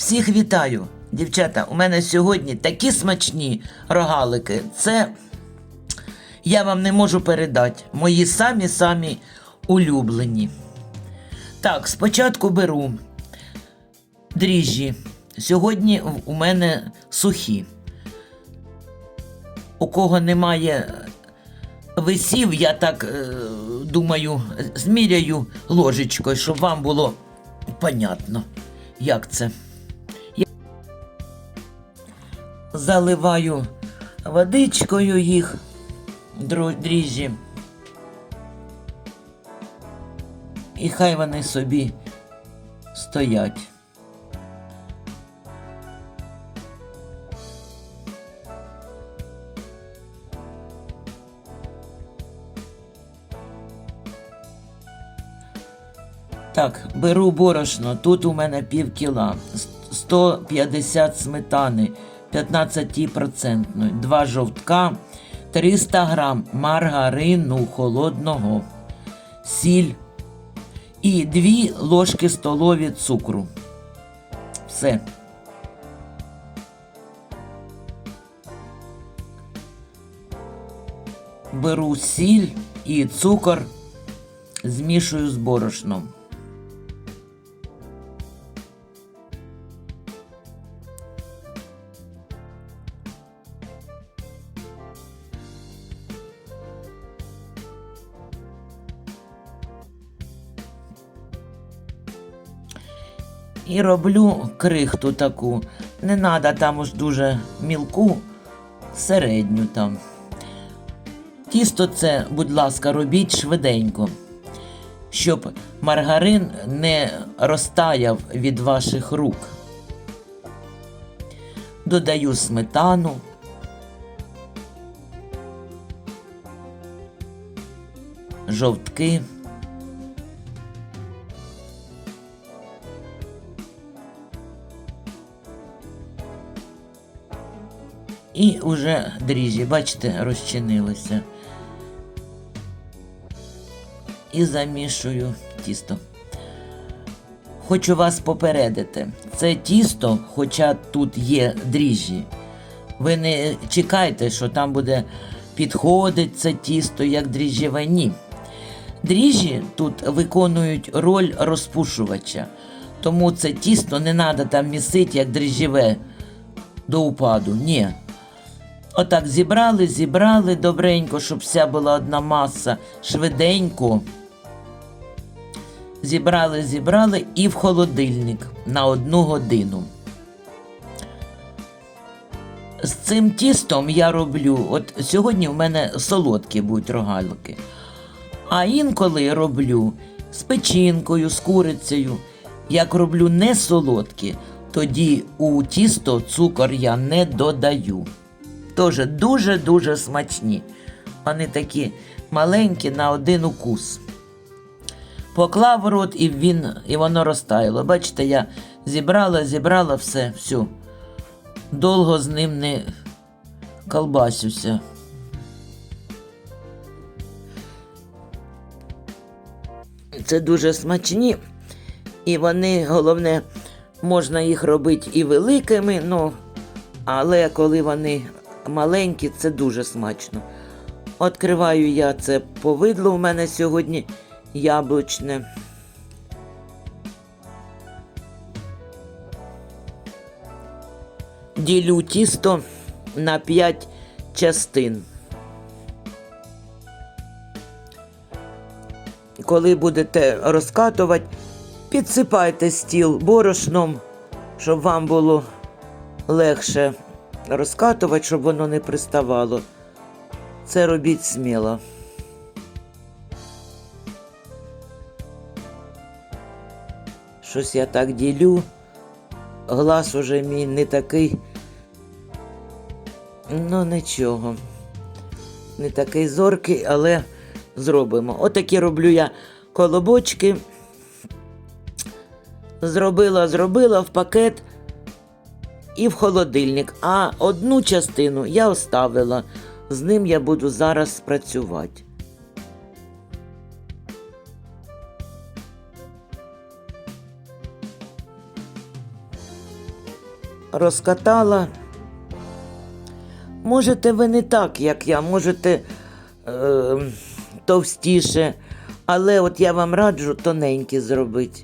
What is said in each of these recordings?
Всіх вітаю, дівчата. У мене сьогодні такі смачні рогалики. Це я вам не можу передати. Мої самі-самі улюблені. Так, спочатку беру дріжджі. Сьогодні у мене сухі. У кого немає висів, я так е, думаю, зміряю ложечкою, щоб вам було понятно, як це. Заливаю водичкою їх, дріжджі. І хай вони собі стоять. Так, беру борошно. Тут у мене пів кіла, с- 150 сметани, 15%, 2 жовтка, 300 грам маргарину холодного, сіль і 2 ложки столові цукру. Все. Беру сіль і цукор, змішую з борошном. І роблю крихту таку. Не треба там уж дуже мілку, середню там. Тісто це, будь ласка, робіть швиденько, щоб маргарин не розтаяв від ваших рук. Додаю сметану. Жовтки. І вже дріжджі, бачите, розчинилися. І замішую тісто. Хочу вас попередити, це тісто, хоча тут є дріжджі. Ви не чекайте, що там буде підходить це тісто як дріжджеве. Ні. Дріжджі тут виконують роль розпушувача. Тому це тісто не треба там місити, як дріжджеве до упаду. Ні. Отак зібрали, зібрали добренько, щоб вся була одна маса, швиденько. Зібрали, зібрали і в холодильник на одну годину. З цим тістом я роблю, от сьогодні в мене солодкі будуть рогалики. А інколи роблю з печінкою, з курицею. Як роблю не солодкі, тоді у тісто цукор я не додаю. Теж дуже-дуже смачні. Вони такі маленькі на один укус. Поклав рот і він, і воно розтаяло. Бачите, я зібрала, зібрала все, все. Довго з ним не колбасюся. Це дуже смачні. І вони, головне, можна їх робити і великими, ну, але коли вони маленькі, це дуже смачно. Откриваю я це повидло у мене сьогодні яблучне. Ділю тісто на 5 частин. Коли будете розкатувати, підсипайте стіл борошном, щоб вам було легше розкатувати, щоб воно не приставало. Це робіть сміло. Щось я так ділю. Глаз уже мій не такий. Ну, нічого. Не такий зоркий, але зробимо. Отакі роблю я колобочки. Зробила, зробила в пакет і в холодильник. А одну частину я оставила. З ним я буду зараз працювати. розкатала. Можете ви не так, як я, можете е, товстіше, але от я вам раджу тоненькі зробити.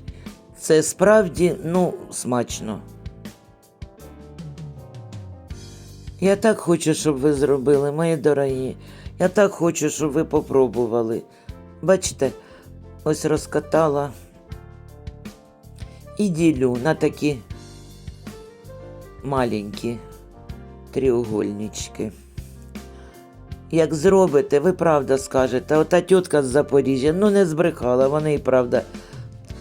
Це справді ну, смачно. Я так хочу, щоб ви зробили, мої дорогі. Я так хочу, щоб ви попробували. Бачите, ось розкатала і ділю на такі маленькі треугольнички. Як зробите, ви правда скажете, ота тітка з Запоріжжя, ну не збрехала, вони і правда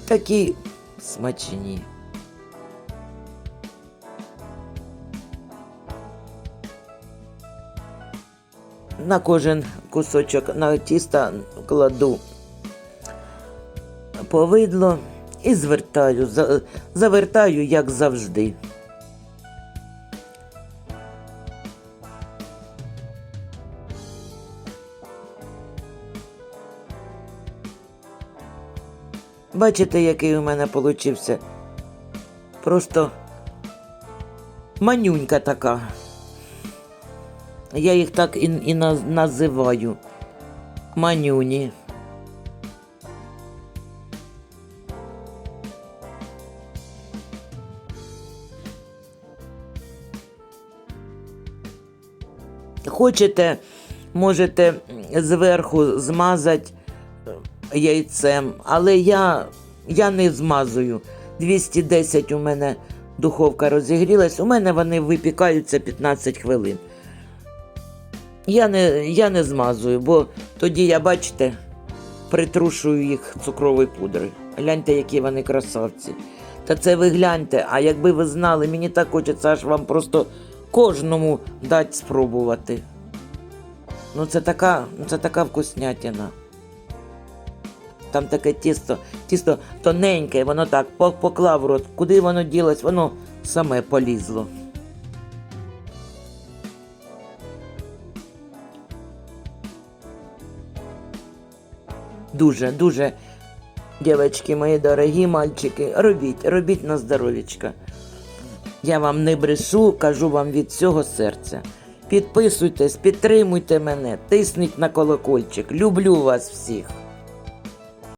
такі смачні. На кожен кусочок на тіста кладу повидло і звертаю, завертаю, як завжди. Бачите, який у мене получився? Просто манюнька така. Я їх так і, і називаю. Манюні. Хочете, можете зверху змазати е, яйцем, але я, я не змазую. 210 у мене духовка розігрілась, у мене вони випікаються 15 хвилин. Я не, я не змазую, бо тоді я, бачите, притрушую їх цукровою пудрою. Гляньте, які вони красавці. Та це ви гляньте, а якби ви знали, мені так хочеться аж вам просто кожному дати спробувати. Ну це така, ну, це така вкуснятина. Там таке тісто, тісто тоненьке, воно так поклав в рот. Куди воно ділось, воно саме полізло. Дуже, дуже, дівчатки мої дорогі мальчики, робіть, робіть на здоров'ячка. Я вам не брешу, кажу вам від всього серця. Підписуйтесь, підтримуйте мене, тисніть на колокольчик. Люблю вас всіх.